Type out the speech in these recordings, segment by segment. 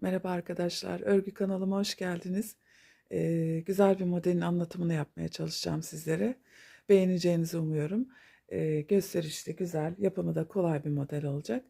Merhaba arkadaşlar, örgü kanalıma hoş geldiniz. Ee, güzel bir modelin anlatımını yapmaya çalışacağım sizlere. Beğeneceğinizi umuyorum. Ee, gösterişli, güzel, yapımı da kolay bir model olacak.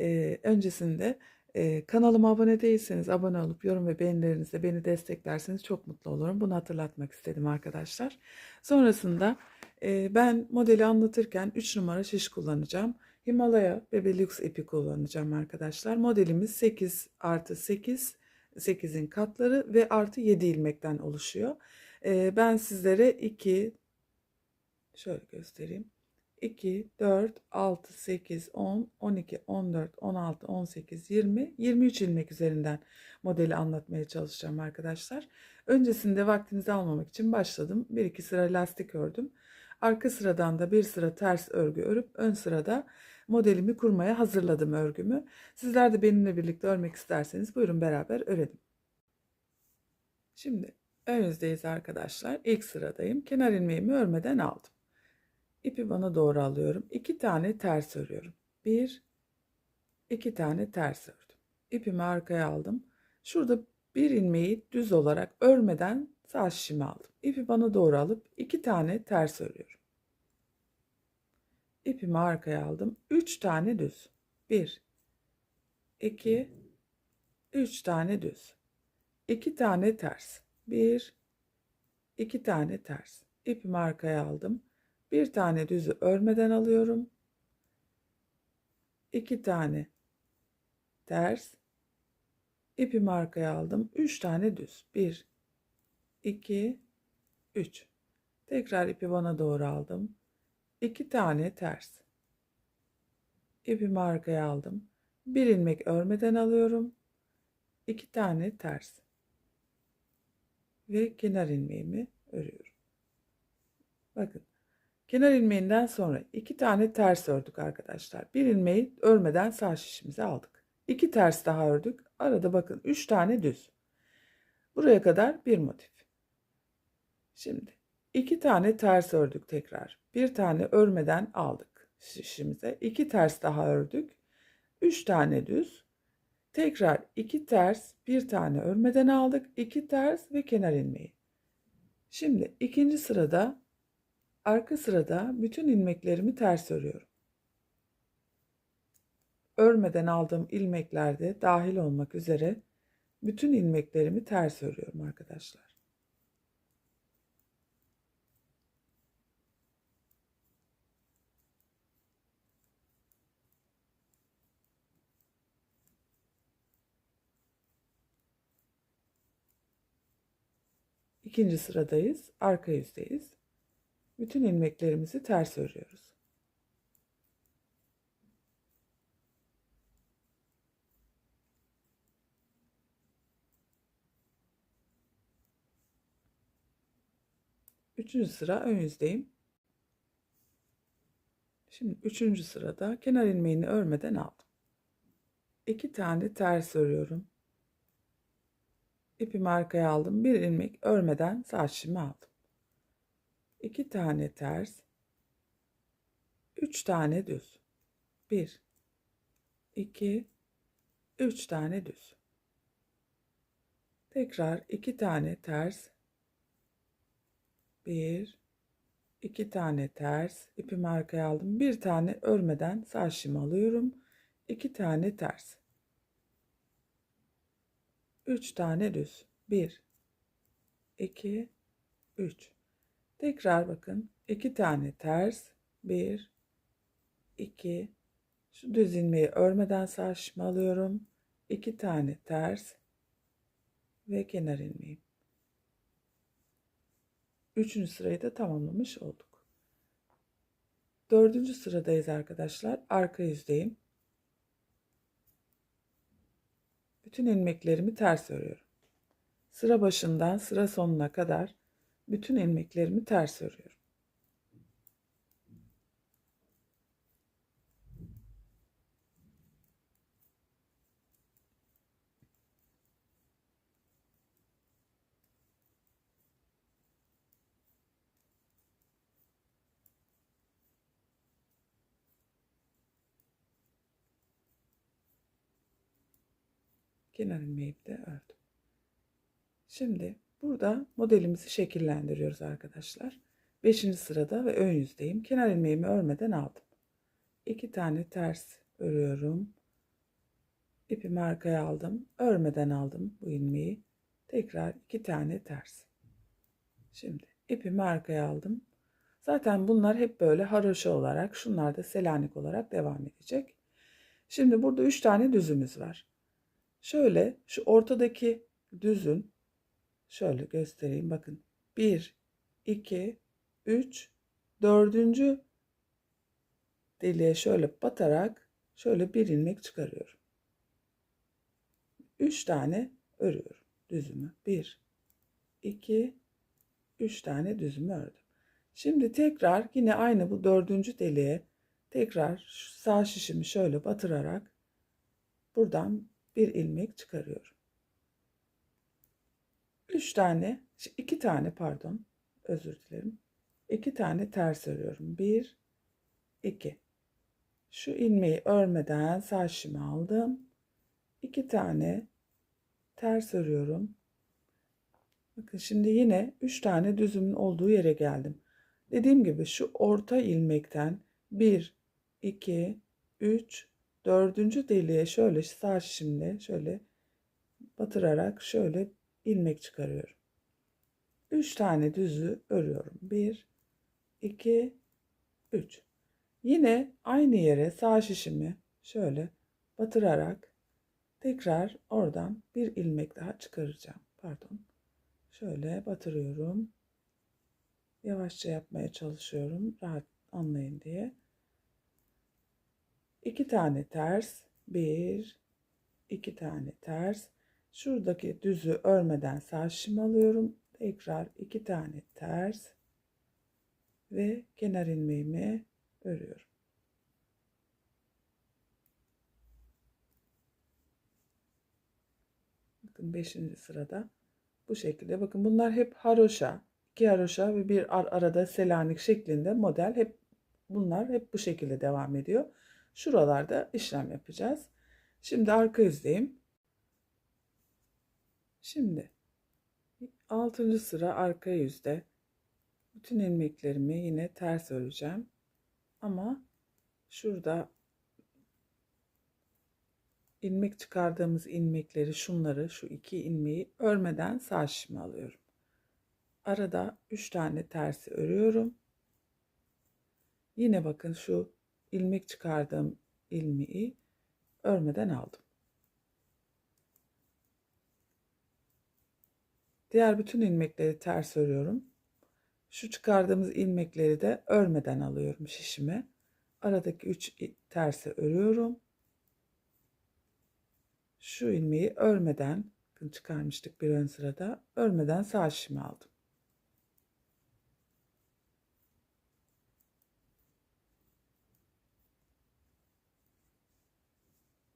Ee, öncesinde e, kanalıma abone değilseniz abone olup yorum ve beğenilerinizle beni desteklerseniz çok mutlu olurum. Bunu hatırlatmak istedim arkadaşlar. Sonrasında e, ben modeli anlatırken 3 numara şiş kullanacağım. Himalaya Bebe Lux ipi kullanacağım arkadaşlar. Modelimiz 8 artı 8, 8'in katları ve artı 7 ilmekten oluşuyor. Ee, ben sizlere 2, şöyle göstereyim. 2, 4, 6, 8, 10, 12, 14, 16, 18, 20, 23 ilmek üzerinden modeli anlatmaya çalışacağım arkadaşlar. Öncesinde vaktinizi almamak için başladım. 1-2 sıra lastik ördüm. Arka sıradan da bir sıra ters örgü örüp ön sırada modelimi kurmaya hazırladım örgümü. Sizler de benimle birlikte örmek isterseniz buyurun beraber örelim. Şimdi ön yüzdeyiz arkadaşlar. İlk sıradayım. Kenar ilmeğimi örmeden aldım. İpi bana doğru alıyorum. İki tane ters örüyorum. Bir, iki tane ters ördüm. İpimi arkaya aldım. Şurada bir ilmeği düz olarak örmeden sağ şişimi aldım. İpi bana doğru alıp iki tane ters örüyorum. İpimi arkaya aldım. Üç tane düz. Bir, iki, üç tane düz. İki tane ters. Bir, iki tane ters. İpimi arkaya aldım. Bir tane düzü örmeden alıyorum. İki tane ters. İpimi arkaya aldım. Üç tane düz. Bir, 2 3 tekrar ipi bana doğru aldım 2 tane ters. İpimi arkaya aldım. Bir ilmek örmeden alıyorum. 2 tane ters. Ve kenar ilmeğimi örüyorum. Bakın kenar ilmeğinden sonra 2 tane ters ördük arkadaşlar. Bir ilmeği örmeden sağ şişimize aldık. 2 ters daha ördük. Arada bakın 3 tane düz. Buraya kadar bir motif. Şimdi iki tane ters ördük tekrar. Bir tane örmeden aldık şişimize. İki ters daha ördük. Üç tane düz. Tekrar iki ters, bir tane örmeden aldık. İki ters ve kenar ilmeği. Şimdi ikinci sırada arka sırada bütün ilmeklerimi ters örüyorum. Örmeden aldığım ilmeklerde dahil olmak üzere bütün ilmeklerimi ters örüyorum arkadaşlar. İkinci sıradayız. Arka yüzdeyiz. Bütün ilmeklerimizi ters örüyoruz. Üçüncü sıra ön yüzdeyim. Şimdi üçüncü sırada kenar ilmeğini örmeden aldım. İki tane ters örüyorum ipimi arkaya aldım. Bir ilmek örmeden şişimi aldım. İki tane ters. Üç tane düz. Bir. iki, Üç tane düz. Tekrar iki tane ters. Bir. iki tane ters. ipimi arkaya aldım. Bir tane örmeden şişimi alıyorum. İki tane ters. 3 tane düz. 1 2 3 Tekrar bakın. 2 tane ters. 1 2 Şu düz ilmeği örmeden şişimi alıyorum. 2 tane ters ve kenar ilmeğim. Üçüncü sırayı da tamamlamış olduk. Dördüncü sıradayız arkadaşlar. Arka yüzdeyim. Bütün ilmeklerimi ters örüyorum. Sıra başından sıra sonuna kadar bütün ilmeklerimi ters örüyorum. Kenar ilmeğimi de ördüm. Şimdi burada modelimizi şekillendiriyoruz arkadaşlar. 5. sırada ve ön yüzdeyim. Kenar ilmeğimi örmeden aldım. 2 tane ters örüyorum. İpimi arkaya aldım. Örmeden aldım bu ilmeği. Tekrar 2 tane ters. Şimdi ipimi arkaya aldım. Zaten bunlar hep böyle haroşa olarak, şunlar da selanik olarak devam edecek. Şimdi burada 3 tane düzümüz var. Şöyle şu ortadaki düzün şöyle göstereyim bakın. 1 2 3 dördüncü deliğe şöyle batarak şöyle bir ilmek çıkarıyorum. 3 tane örüyorum düzümü. 1 2 3 tane düzümü ördüm. Şimdi tekrar yine aynı bu dördüncü deliğe tekrar sağ şişimi şöyle batırarak buradan bir ilmek çıkarıyorum. 3 tane, iki tane pardon, özür dilerim. 2 tane ters örüyorum. 1 2 Şu ilmeği örmeden şişimi aldım. 2 tane ters örüyorum. Bakın şimdi yine 3 tane düzümün olduğu yere geldim. Dediğim gibi şu orta ilmekten 1, 2, 3, 4. deliğe şöyle sağ şişimle şöyle batırarak şöyle ilmek çıkarıyorum. 3 tane düzü örüyorum. 1, 2, 3. Yine aynı yere sağ şişimi şöyle batırarak tekrar oradan bir ilmek daha çıkaracağım. Pardon. Şöyle batırıyorum. Yavaşça yapmaya çalışıyorum. Rahat anlayın diye. İki tane ters. Bir, iki tane ters. Şuradaki düzü örmeden şişimi alıyorum. Tekrar iki tane ters ve kenar ilmeğimi örüyorum. Bakın 5. sırada bu şekilde. Bakın bunlar hep haroşa, iki haroşa ve bir ar arada selanik şeklinde model. Hep bunlar hep bu şekilde devam ediyor. Şuralarda işlem yapacağız. Şimdi arka yüzdeyim. Şimdi 6. sıra arka yüzde bütün ilmeklerimi yine ters öreceğim. Ama şurada ilmek çıkardığımız ilmekleri şunları şu iki ilmeği örmeden sağ şişime alıyorum. Arada 3 tane tersi örüyorum. Yine bakın şu ilmek çıkardığım ilmeği örmeden aldım. Diğer bütün ilmekleri ters örüyorum. Şu çıkardığımız ilmekleri de örmeden alıyorum şişime. Aradaki 3 tersi örüyorum. Şu ilmeği örmeden çıkarmıştık bir ön sırada. Örmeden sağ şişime aldım.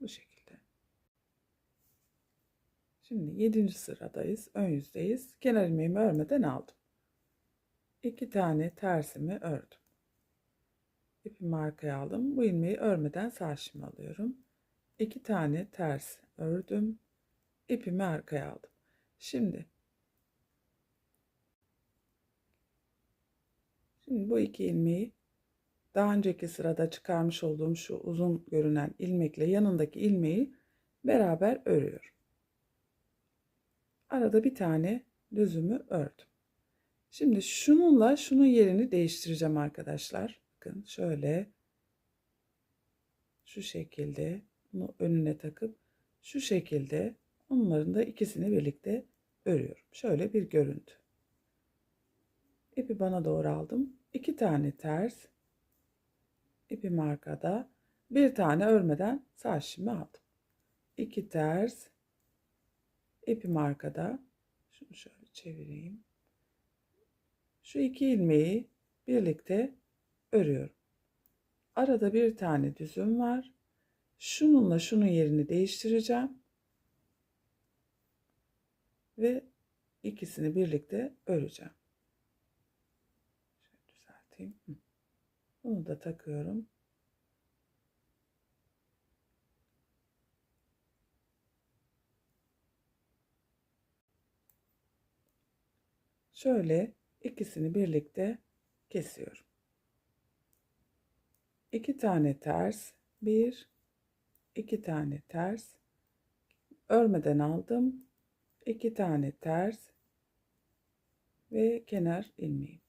Bu şekilde. Şimdi 7. sıradayız. Ön yüzdeyiz. Kenar ilmeğimi örmeden aldım. 2 tane tersimi ördüm. İpimi arkaya aldım. Bu ilmeği örmeden sağ şişime alıyorum. 2 tane ters ördüm. İpimi arkaya aldım. Şimdi Şimdi bu iki ilmeği daha önceki sırada çıkarmış olduğum şu uzun görünen ilmekle yanındaki ilmeği beraber örüyorum. Arada bir tane düzümü ördüm. Şimdi şununla şunun yerini değiştireceğim arkadaşlar. Bakın şöyle şu şekilde bunu önüne takıp şu şekilde onların da ikisini birlikte örüyorum. Şöyle bir görüntü. İpi bana doğru aldım. İki tane ters. İpim arkada. Bir tane örmeden sağ şişimi aldım. İki ters. İpim arkada. Şunu şöyle çevireyim. Şu iki ilmeği birlikte örüyorum. Arada bir tane düzüm var. Şununla şunun yerini değiştireceğim. Ve ikisini birlikte öreceğim. Şöyle düzelteyim. Bunu da takıyorum. Şöyle ikisini birlikte kesiyorum. İki tane ters, bir, iki tane ters, örmeden aldım, iki tane ters ve kenar ilmeği.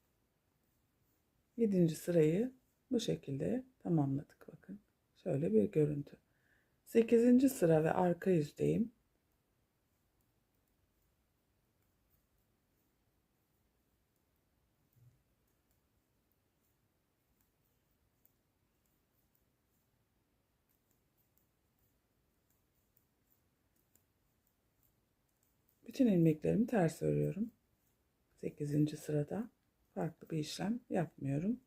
Yedinci sırayı bu şekilde tamamladık bakın. Şöyle bir görüntü. Sekizinci sıra ve arka yüzdeyim. Bütün ilmeklerimi ters örüyorum. 8. sırada farklı bir işlem yapmıyorum.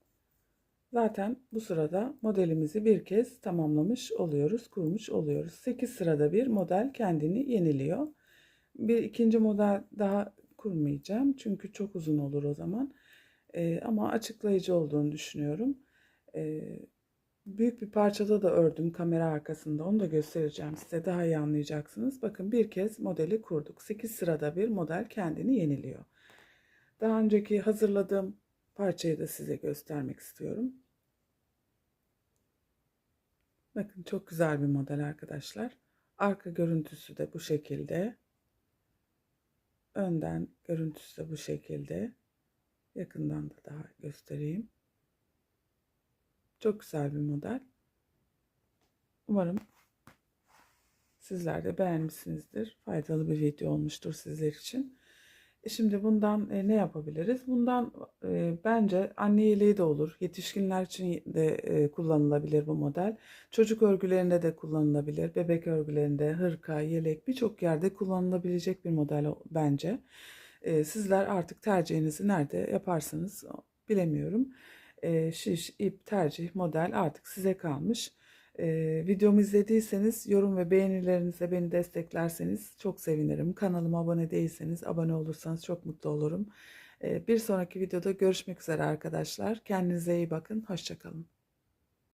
Zaten bu sırada modelimizi bir kez tamamlamış oluyoruz, kurmuş oluyoruz. 8 sırada bir model kendini yeniliyor. Bir ikinci model daha kurmayacağım çünkü çok uzun olur o zaman. Ee, ama açıklayıcı olduğunu düşünüyorum. Ee, büyük bir parçada da ördüm kamera arkasında. Onu da göstereceğim size daha iyi anlayacaksınız. Bakın bir kez modeli kurduk. 8 sırada bir model kendini yeniliyor. Daha önceki hazırladığım parçayı da size göstermek istiyorum. Bakın çok güzel bir model arkadaşlar. Arka görüntüsü de bu şekilde. Önden görüntüsü de bu şekilde. Yakından da daha göstereyim. Çok güzel bir model. Umarım sizler de beğenmişsinizdir. Faydalı bir video olmuştur sizler için. E şimdi bundan e, ne yapabiliriz? Bundan e, bence anne yeleği de olur. Yetişkinler için de kullanılabilir bu model. Çocuk örgülerinde de kullanılabilir. Bebek örgülerinde, hırka, yelek birçok yerde kullanılabilecek bir model bence. Sizler artık tercihinizi nerede yaparsanız bilemiyorum. E, şiş, ip, tercih, model artık size kalmış. Ee, videomu izlediyseniz yorum ve beğenilerinizle beni desteklerseniz çok sevinirim. Kanalıma abone değilseniz abone olursanız çok mutlu olurum. Ee, bir sonraki videoda görüşmek üzere arkadaşlar. Kendinize iyi bakın. Hoşçakalın.